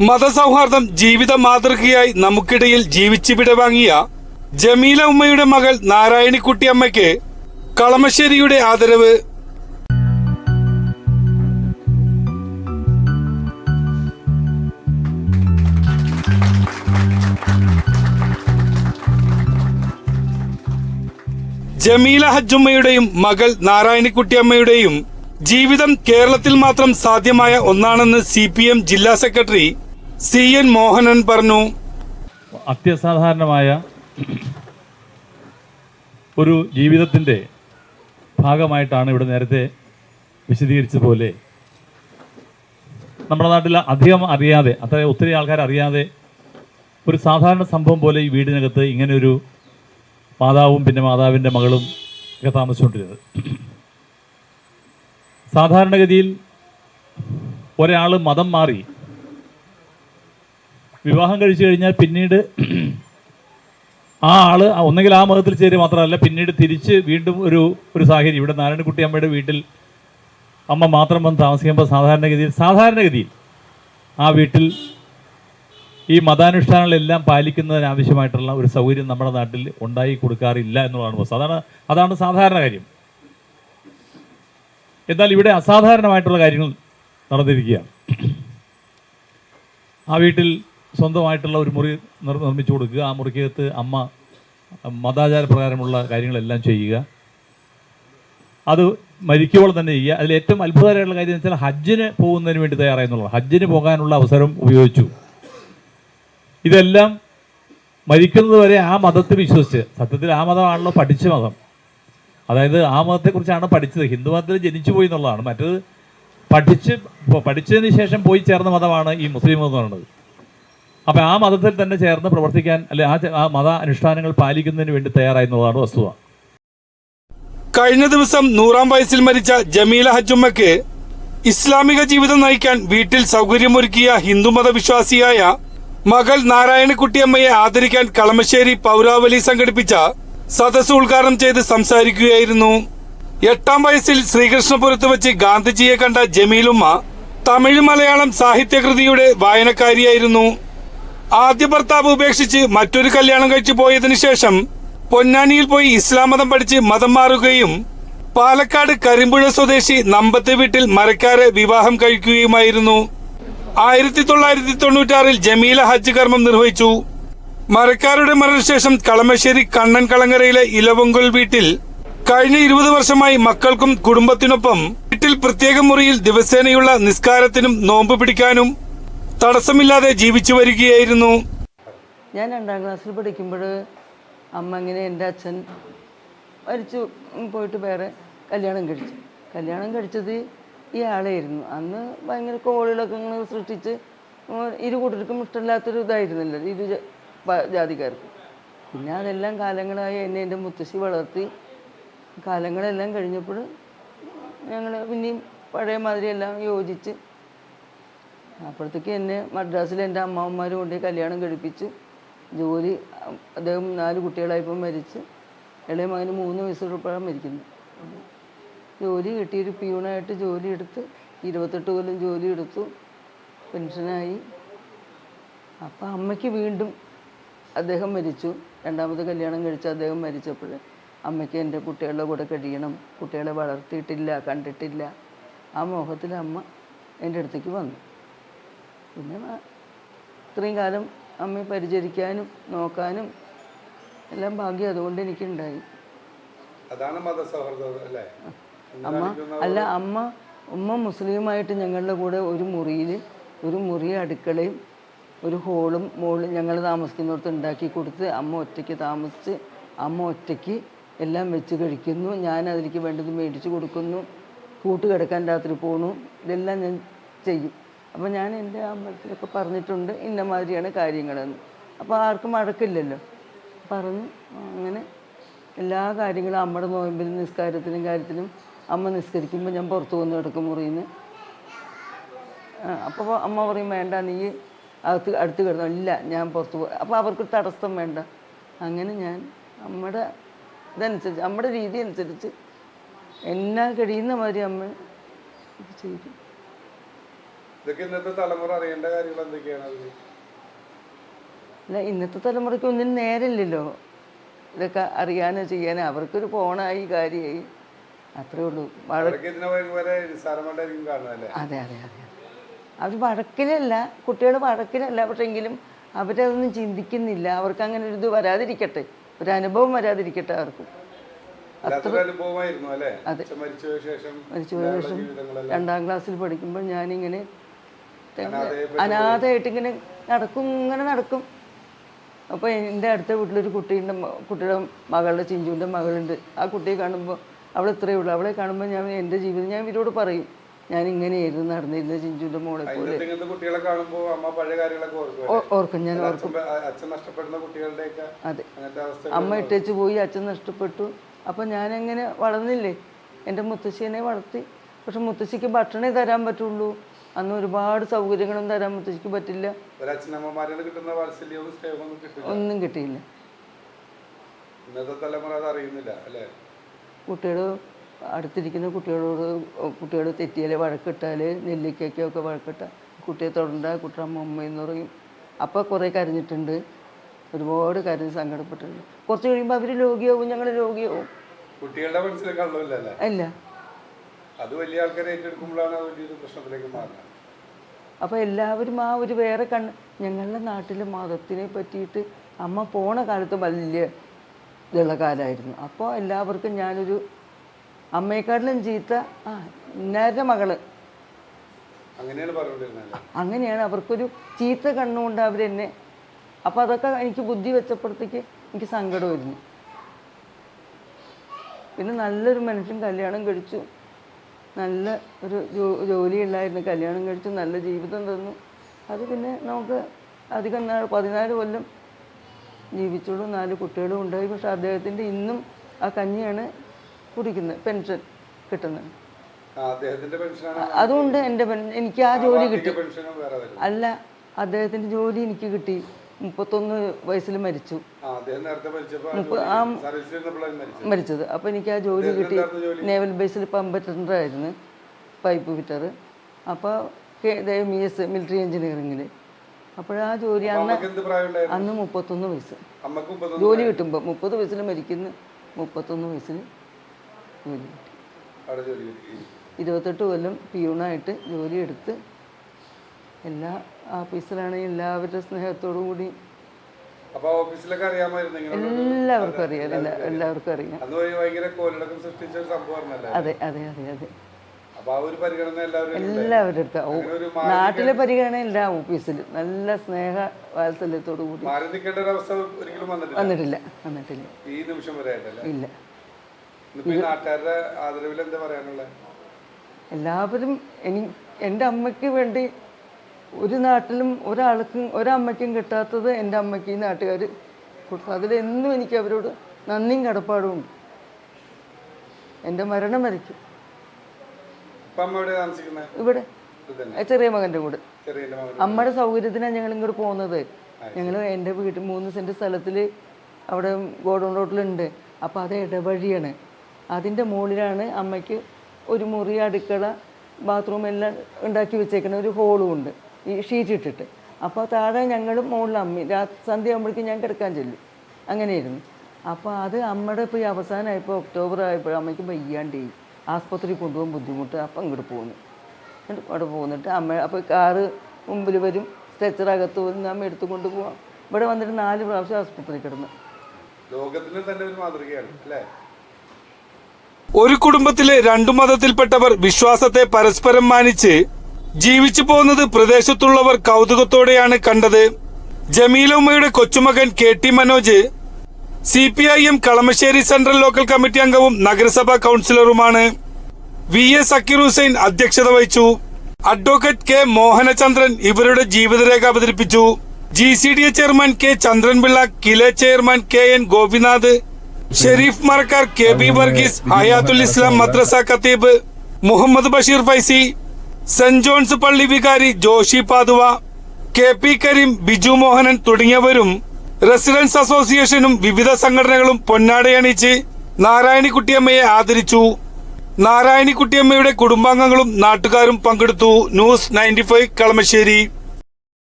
മതസൗഹാർദ്ദം ജീവിത മാതൃകയായി നമുക്കിടയിൽ ജീവിച്ചു വിടവാങ്ങിയ ജമീല ഉമ്മയുടെ മകൾ നാരായണിക്കുട്ടി അമ്മയ്ക്ക് കളമശ്ശേരിയുടെ ആദരവ്. ജമീല ഹജ്ജുമ്മയുടെയും മകൾ നാരായണിക്കുട്ടി അമ്മയുടെയും ജീവിതം കേരളത്തിൽ മാത്രം സാധ്യമായ ഒന്നാണെന്ന് സി ജില്ലാ സെക്രട്ടറി സി എൻ മോഹനൻ പറഞ്ഞു. അത്യസാധാരണമായ ഒരു ജീവിതത്തിന്റെ ഭാഗമായിട്ടാണ് ഇവിടെ നേരത്തെ വിശദീകരിച്ചതുപോലെ നമ്മുടെ നാട്ടിൽ അധികം അറിയാതെ അത്ര ഒത്തിരി ആൾക്കാർ അറിയാതെ ഒരു സാധാരണ സംഭവം പോലെ ഈ വീടിനകത്ത് ഇങ്ങനെ ഒരു മാതാവും പിന്നെ മാതാവിന്റെ മകളും ഒക്കെ താമസിച്ചുകൊണ്ടിരുന്നത്. സാധാരണഗതിയിൽ ഒരാൾ മതം മാറി വിവാഹം കഴിച്ചു കഴിഞ്ഞാൽ പിന്നീട് ആ ആൾ ഒന്നെങ്കിൽ ആ മതത്തിൽ ചേരുക മാത്രമല്ല പിന്നീട് തിരിച്ച് വീണ്ടും ഒരു ഒരു സാഹചര്യം. ഇവിടെ നാരായണക്കുട്ടി അമ്മയുടെ വീട്ടിൽ അമ്മ മാത്രം വന്ന് താമസിക്കുമ്പോൾ സാധാരണഗതിയിൽ സാധാരണഗതിയിൽ ആ വീട്ടിൽ ഈ മതാനുഷ്ഠാനങ്ങളെല്ലാം പാലിക്കുന്നതിനാവശ്യമായിട്ടുള്ള ഒരു സൗകര്യം നമ്മുടെ നാട്ടിൽ ഉണ്ടായി കൊടുക്കാറില്ല എന്നുള്ളതാണ് വസ്തു. അതാണ് അതാണ് സാധാരണ കാര്യം. എന്നാൽ ഇവിടെ അസാധാരണമായിട്ടുള്ള കാര്യങ്ങൾ നടന്നിരിക്കുകയാണ്. ആ വീട്ടിൽ സ്വന്തമായിട്ടുള്ള ഒരു മുറി നിർ- നിർമ്മിച്ചു കൊടുക്കുക. ആ മുറിക്കകത്ത് അമ്മ മതാചാര പ്രകാരമുള്ള കാര്യങ്ങളെല്ലാം ചെയ്യുക. അത് മരിക്കുമ്പോൾ തന്നെ ചെയ്യുക. അതിൽ ഏറ്റവും അത്ഭുതകരമായിട്ടുള്ള കാര്യം എന്ന് വെച്ചാൽ ഹജ്ജിന് പോകുന്നതിന് വേണ്ടി തയ്യാറായെന്നുള്ളത് ഹജ്ജിന് പോകാനുള്ള അവസരം ഉപയോഗിച്ചു. ഇതെല്ലാം മരിക്കുന്നത് വരെ ആ മതത്തിൽ വിശ്വസിച്ച് സത്യത്തിൽ ആ മതമാണല്ലോ പഠിച്ച മതം. അതായത് ആ മതത്തെക്കുറിച്ചാണ് പഠിച്ചത്. ഹിന്ദു മതത്തിൽ ജനിച്ചു പോയി എന്നുള്ളതാണ്. മറ്റത് പഠിച്ച് പഠിച്ചതിന് ശേഷം പോയി ചേർന്ന മതമാണ് ഈ മുസ്ലിം മതം എന്ന് പറയുന്നത്. അപ്പം ആ മതത്തിൽ തന്നെ ചേർന്ന് പ്രവർത്തിക്കാൻ അല്ലെ ആ മത അനുഷ്ഠാനങ്ങൾ പാലിക്കുന്നതിന് വേണ്ടി തയ്യാറായിരുന്നതാണ് വസ്തുത കഴിഞ്ഞ ദിവസം നൂറാം വയസ്സിൽ മരിച്ച ജമീല ഹജ്ജുമ്മയ്ക്ക് ഇസ്ലാമിക ജീവിതം നയിക്കാൻ വീട്ടിൽ സൗകര്യമൊരുക്കിയ ഹിന്ദുമത വിശ്വാസിയായ മകൾ നാരായണക്കുട്ടിയമ്മയെ ആദരിക്കാൻ കളമശ്ശേരി പൗരാവലി സംഘടിപ്പിച്ച സദസ് ഉദ്ഘാടനം ചെയ്ത് സംസാരിക്കുകയായിരുന്നു. എട്ടാം വയസ്സിൽ ശ്രീകൃഷ്ണപുരത്ത് വെച്ച് ഗാന്ധിജിയെ കണ്ട ജമീലുമ്മ തമിഴ് മലയാളം സാഹിത്യകൃതിയുടെ വായനക്കാരിയായിരുന്നു. ആദ്യ ഭർത്താവ് ഉപേക്ഷിച്ച് മറ്റൊരു കല്യാണം കഴിച്ചു പോയതിനു ശേഷം പൊന്നാനിയിൽ പോയി ഇസ്ലാം മതം പഠിച്ച് മതം മാറുകയും പാലക്കാട് കരിമ്പുഴ സ്വദേശി നമ്പത്തെ വീട്ടിൽ മരക്കാരെ വിവാഹം കഴിക്കുകയുമായിരുന്നു. ആയിരത്തി തൊള്ളായിരത്തി തൊണ്ണൂറ്റാറിൽ ജമീല ഹജ്ജ് കർമ്മം നിർവഹിച്ചു. മരക്കാരുടെ മരണശേഷം കളമശ്ശേരി കണ്ണൻ കളങ്ങരയിലെ ഇലവൊങ്കൽ വീട്ടിൽ കഴിഞ്ഞ ഇരുപത് വർഷമായി മക്കൾക്കും കുടുംബത്തിനൊപ്പം വീട്ടിൽ പ്രത്യേക മുറിയിൽ ദിവസേനയുള്ള നിസ്കാരത്തിനും നോമ്പ് പിടിക്കാനും തടസ്സമില്ലാതെ ജീവിച്ചു വരികയായിരുന്നു. ഞാൻ രണ്ടാം ക്ലാസ്സിൽ പഠിക്കുമ്പോൾ അമ്മ ഇങ്ങനെ എന്റെ അച്ഛൻ മരിച്ചു പോയിട്ട് വേറെ കല്യാണം കഴിച്ചു. കല്യാണം കഴിച്ചത് ഈ ആളായിരുന്നു അന്ന് ഭയങ്കര കോളുകളൊക്കെ ഇങ്ങനെ സൃഷ്ടിച്ച് ഇരു കൂട്ടർക്കും ഇഷ്ടമില്ലാത്തൊരു ഇതായിരുന്നല്ലോ ഇരു ജാതിക്കാർക്ക്. പിന്നെ അതെല്ലാം കാലങ്ങളായി എന്നെ എന്റെ മുത്തശ്ശി വളർത്തി. കാലങ്ങളെല്ലാം കഴിഞ്ഞപ്പോൾ ഞങ്ങൾ പിന്നെയും പഴയ മാതിരിയെല്ലാം യോജിച്ച് അപ്പോഴത്തേക്ക് എന്നെ മദ്രാസിൽ എന്റെ അമ്മാവന്മാർ കൊണ്ട് കല്യാണം കഴിപ്പിച്ച് ജോലി അദ്ദേഹം നാല് കുട്ടികളായപ്പോൾ മരിച്ച് ഇളയ മകന് മൂന്ന് വയസ്സുള്ളപ്പോഴാണ് മരിക്കുന്നത്. ജോലി കിട്ടിയൊരു പ്യൂണായിട്ട് ജോലി എടുത്ത് ഇരുപത്തെട്ട് കൊല്ലം ജോലി എടുത്തു പെൻഷനായി. അപ്പം അമ്മയ്ക്ക് വീണ്ടും അദ്ദേഹം മരിച്ചു. രണ്ടാമത് കല്യാണം കഴിച്ച് അദ്ദേഹം മരിച്ചപ്പോൾ അമ്മയ്ക്ക് എന്റെ കുട്ടികളുടെ കൂടെ കഴിയണം കുട്ടികളെ വളർത്തിയിട്ടില്ല കണ്ടിട്ടില്ല. ആ മോഹത്തിൽ അമ്മ എന്റെ അടുത്തേക്ക് വന്നു. പിന്നെ ഇത്രയും കാലം അമ്മയെ പരിചരിക്കാനും നോക്കാനും എല്ലാം ഭാഗ്യം അതുകൊണ്ട് എനിക്കുണ്ടായി. അതാണ് മതസൗഹൃദം അല്ലേ? അമ്മ അല്ല അമ്മ ഉമ്മ മുസ്ലിമായിട്ട് ഞങ്ങളുടെ കൂടെ ഒരു മുറിയിൽ ഒരു മുറി അടുക്കളയും ഒരു ഹോളും മോളും ഞങ്ങൾ താമസിക്കുന്നിടത്ത് ഉണ്ടാക്കി കൊടുത്ത് അമ്മ ഒറ്റയ്ക്ക് താമസിച്ച് അമ്മ ഒറ്റയ്ക്ക് എല്ലാം വെച്ച് കഴിക്കുന്നു. ഞാൻ അതിലേക്ക് വേണ്ടത് മേടിച്ച് കൊടുക്കുന്നു. കൂട്ടുകിടക്കാൻ രാത്രി പോണു. ഇതെല്ലാം ഞാൻ ചെയ്യും. അപ്പോൾ ഞാൻ എന്റെ അമ്പലത്തിലൊക്കെ പറഞ്ഞിട്ടുണ്ട് ഇന്ന മാതിരിയാണ് കാര്യങ്ങളെന്ന്. അപ്പോൾ ആർക്കും അടക്കില്ലല്ലോ. പറഞ്ഞു അങ്ങനെ എല്ലാ കാര്യങ്ങളും അമ്മയുടെ നോയമ്പിലും നിസ്കാരത്തിനും കാര്യത്തിനും അമ്മ നിസ്കരിക്കുമ്പോൾ ഞാൻ പുറത്തു വന്ന് കിടക്കും മുറിയിൽ അപ്പോൾ അമ്മ പറയും വേണ്ട നീ അകത്ത് അടുത്ത് കിടന്നു. ഇല്ല ഞാൻ പുറത്ത് പോ അപ്പോൾ അവർക്ക് തടസ്സം വേണ്ട. അങ്ങനെ ഞാൻ അമ്മയുടെ ഇതനുസരിച്ച് അമ്മയുടെ രീതി അനുസരിച്ച് എന്നാൽ കഴിയുന്ന മാതിരി അമ്മ ചെയ്തു. ഇതൊക്കെ ഇന്നത്തെ തലമുറ അറിയേണ്ട കാര്യങ്ങൾ എന്തൊക്കെയാണ് അതിന് അല്ല ഇന്നത്തെ തലമുറയ്ക്ക് ഒന്നിനും നേരമില്ലല്ലോ. ഇതൊക്കെ അറിയാനോ ചെയ്യാനോ. അവർക്കൊരു ഫോണായി കാര്യമായി അത്രേ ഉള്ളൂ. അതെ അതെ അതെ അവർ വഴക്കിലല്ല കുട്ടികൾ വഴക്കിലല്ല പക്ഷെങ്കിലും അവരതൊന്നും ചിന്തിക്കുന്നില്ല. അവർക്ക് അങ്ങനെ ഒരു ഇത് വരാതിരിക്കട്ടെ. ഒരു അനുഭവം വരാതിരിക്കട്ടെ അവർക്കും. അത്ര അതെ. മരിച്ചു ശേഷം രണ്ടാം ക്ലാസ്സിൽ പഠിക്കുമ്പോൾ ഞാനിങ്ങനെ അനാഥയായിട്ട് ഇങ്ങനെ നടക്കും ഇങ്ങനെ നടക്കും. അപ്പോൾ എന്റെ അടുത്ത വീട്ടിലൊരു കുട്ടീന്റെ കുട്ടിയുടെ മകളുടെ ചിഞ്ചുവിന്റെ മകളുണ്ട്. ആ കുട്ടിയെ കാണുമ്പോൾ അവൾ ഇത്രയേ ഉള്ളൂ. അവളെ കാണുമ്പോൾ ഞാൻ എന്റെ ജീവിതം ഞാൻ ഇവരോട് പറയും ഞാൻ ഇങ്ങനെയായിരുന്നു നടന്നിരുന്ന ചിഞ്ചുവിന്റെ മോളെ പോലെ. കുട്ടികളെ കാണുമ്പോൾ അമ്മ പഴയ കാര്യങ്ങളൊക്കെ ഓർക്കും ഞാൻ ഓർക്കും. അച്ഛൻ നഷ്ടപ്പെടുന്ന കുട്ടികളുടെയൊക്കെ അതെ. അമ്മ ഇട്ടേച്ച് പോയി അച്ഛൻ നഷ്ടപ്പെട്ടു. അപ്പം ഞാനങ്ങനെ വളർന്നില്ലേ? എന്റെ മുത്തശ്ശീനെ വളർത്തി. പക്ഷെ മുത്തശ്ശിക്ക് ഭക്ഷണേ തരാൻ പറ്റുള്ളൂ. അന്ന് ഒരുപാട് സൗകര്യങ്ങളൊന്നും തരാൻ മുത്തശ്ശിക്ക് പറ്റില്ല. ഒന്നും കിട്ടിയില്ല. ഇന്നത്തെ തലമുറ അത് അറിയുന്നില്ല അല്ലേ? കുട്ടികൾ അടുത്തിരിക്കുന്ന കുട്ടികളോട് കുട്ടികൾ തെറ്റിയാൽ വഴക്കിട്ടാൽ നെല്ലിക്കയ്ക്കൊക്കെ വഴക്കിട്ടാൽ കുട്ടിയെ തൊടണ്ട കുട്ടിയുടെ അമ്മ പറയും. അപ്പോൾ കുറേ കരഞ്ഞിട്ടുണ്ട്. ഒരുപാട് കരഞ്ഞ് സങ്കടപ്പെട്ടിട്ടുണ്ട്. കുറച്ച് കഴിയുമ്പോൾ അവർ രോഗിയാവും ഞങ്ങൾ രോഗിയാവും. കുട്ടികളുടെ മനസ്സിൽ കള്ളമില്ല അല്ലേ അത് വലിയ ആൾക്കാരെ ഏറ്റെടുക്കുമ്പോഴാണ് അത് വലിയൊരു പ്രശ്നത്തിലേക്ക് മാറുന്നത്. അപ്പോൾ എല്ലാവരും ആ ഒരു വേറെ കണ്ണ് ഞങ്ങളുടെ നാട്ടിലെ മതത്തിനെ പറ്റിയിട്ട് അമ്മ പോണ കാലത്ത് വലിയ ഇളകാലായിരുന്നു അപ്പോൾ എല്ലാവർക്കും ഞാനൊരു അമ്മയെക്കാട്ടിലും ചീത്ത ആ ഇന്നാരുടെ മകൾ. അങ്ങനെയാണ് അവർക്കൊരു ചീത്ത കണ്ണുകൊണ്ട് അവരെന്നെ അപ്പോൾ അതൊക്കെ എനിക്ക് ബുദ്ധി വെച്ചപ്പോഴത്തേക്ക് എനിക്ക് സങ്കടം വരുന്നു പിന്നെ നല്ലൊരു മനുഷ്യൻ കല്യാണം കഴിച്ചു. നല്ല ഒരു ജോലി ഉണ്ടായിരുന്നു കല്യാണം കഴിച്ചു നല്ല ജീവിതം തന്നു. അത് പിന്നെ നമുക്ക് അധികം നാൾ പതിനാല് കൊല്ലം ജീവിച്ചുള്ളൂ നാല് കുട്ടികളും ഉണ്ടായി. പക്ഷെ അദ്ദേഹത്തിന്റെ ഇന്നും ആ കഞ്ഞിയാണ് കുടിക്കുന്നത് പെൻഷൻ കിട്ടുന്നത്. അതുകൊണ്ട് എന്റെ എനിക്ക് ആ ജോലി കിട്ടി. അല്ല അദ്ദേഹത്തിന്റെ ജോലി എനിക്ക് കിട്ടി. മുപ്പത്തൊന്ന് വയസ്സിൽ മരിച്ചു. മരിച്ചത്. അപ്പം അപ്പോൾ എനിക്ക് ആ ജോലി കിട്ടി. നേവൽ ബേസിൽ പമ്പ് ആയിരുന്നു. Pipe fitter. അപ്പോൾ എം ഇ എസ് മിലിറ്ററി എഞ്ചിനീയറിങ്ങിൽ അപ്പോഴാ ജോലി അന്ന് അന്ന് മുപ്പത്തൊന്ന് വയസ്സ്. ജോലി കിട്ടുമ്പോൾ മുപ്പത് വയസ്സിൽ മരിക്കുന്ന. മുപ്പത്തൊന്ന് വയസ്സിൽ ജോലി കിട്ടി. അവിടെ ജോലി കിട്ടി. ഇരുപത്തെട്ട് കൊല്ലം പിയൂണായിട്ട് ജോലി എടുത്ത് എല്ലാ ഓഫീസിലാണെങ്കിൽ എല്ലാവരുടെ സ്നേഹത്തോടു കൂടി എല്ലാവർക്കും അറിയാം. എല്ലാ എല്ലാവർക്കും അറിയാം. അതെ അതെ അതെ അതെ. എല്ലാവരുടെ അടുത്ത്. നാട്ടിലെ പരിഗണന ഇല്ല ഓഫീസിൽ നല്ല സ്നേഹ വാത്സല്യത്തോടു കൂടി. വന്നിട്ടില്ല. വന്നിട്ടില്ല ഈ നിമിഷം വരെ ഇല്ല. എല്ലാവരും എനി എന്റെ അമ്മയ്ക്ക് വേണ്ടി ഒരു നാട്ടിലും ഒരാൾക്കും ഒരമ്മയ്ക്കും കിട്ടാത്തത് എന്റെ അമ്മയ്ക്ക് ഈ നാട്ടുകാർ കൊടുത്തു അതിലെന്നും എനിക്ക് അവരോട് നന്ദിയും കടപ്പാടും ഉണ്ട്. എന്റെ മരണം വരയ്ക്കും. ഇവിടെ. ചെറിയ മകന്റെ കൂടെ. അമ്മയുടെ സൗകര്യത്തിനാണ് ഞങ്ങൾ ഇങ്ങോട്ട് പോകുന്നത് ഞങ്ങൾ എന്റെ വീട്ടിൽ മൂന്ന് സെന്റ് സ്ഥലത്തിൽ അവിടെ ഗോഡൗൺ റോട്ടിലുണ്ട്. അപ്പോൾ അത് ഇടവഴിയാണ്. അതിന്റെ മുകളിലാണ് അമ്മയ്ക്ക് ഒരു മുറി അടുക്കള ബാത്റൂം എല്ലാം ഉണ്ടാക്കി വെച്ചേക്കുന്ന ഒരു ഹോളും ഉണ്ട്. ഈ ഷീറ്റ് ഇട്ടിട്ട്. അപ്പോൾ താഴെ ഞങ്ങളും മുകളിൽ അമ്മി രാ സന്ധ്യ ആകുമ്പോഴേക്കും ഞാൻ കിടക്കാൻ ചെല്ലും. അങ്ങനെയായിരുന്നു. അപ്പോൾ അത് അമ്മയുടെ ഇപ്പോൾ ഈ അവസാനമായപ്പോൾ ഒക്ടോബർ ആയപ്പോൾ അമ്മയ്ക്ക് വയ്യാണ്ടേ. ആസ്പത്രി കൊണ്ടുപോകാൻ ബുദ്ധിമുട്ട്. അപ്പം ഇങ്ങോട്ട് പോകുന്നു എന്നിട്ട് അവിടെ പോന്നിട്ട് അമ്മ അപ്പോൾ കാറ് മുമ്പിൽ വരും. സ്ട്രെച്ചറകത്ത് വരും വന്ന് അമ്മ എടുത്തുകൊണ്ട് പോവാം. ഇവിടെ വന്നിട്ട് നാല് പ്രാവശ്യം ആസ്പത്രി കിടന്നു. ലോകത്തിന് തന്നെ ഒരു മാതൃകയാണ് അല്ലേ? ഒരു കുടുംബത്തിലെ രണ്ടു മതത്തിൽപ്പെട്ടവർ വിശ്വാസത്തെ പരസ്പരം മാനിച്ച് ജീവിച്ചു പോകുന്നത് പ്രദേശത്തുള്ളവർ കൗതുകത്തോടെയാണ് കണ്ടത്. ജമീല ഉമ്മയുടെ കൊച്ചുമകൻ K T Manoj C P I M Kalamassery central local committee അംഗവും നഗരസഭാ കൗൺസിലറുമാണ്. വി എസ് സക്കീർ ഹുസൈൻ അധ്യക്ഷത വഹിച്ചു. അഡ്വക്കേറ്റ് കെ മോഹനചന്ദ്രൻ ഇവരുടെ ജീവിതരേഖ അവതരിപ്പിച്ചു. G C D A chairman K Chandranpillai KILE chairman K N Gopinath Sharif Marakkar K B Varghese Hayathul Islam മദ്രസ ഖത്തീബ് Muhammad Basheer Faizy saint John's പള്ളി വികാരി ജോഷി പാതുവ കെ പി കരീം ബിജു മോഹനൻ തുടങ്ങിയവരും റെസിഡൻസ് അസോസിയേഷനും വിവിധ സംഘടനകളും പൊന്നാടയണിച്ച് നാരായണിക്കുട്ടിയമ്മയെ ആദരിച്ചു. നാരായണിക്കുട്ടിയമ്മയുടെ കുടുംബാംഗങ്ങളും നാട്ടുകാരും പങ്കെടുത്തു. News ninety five Kalamassery.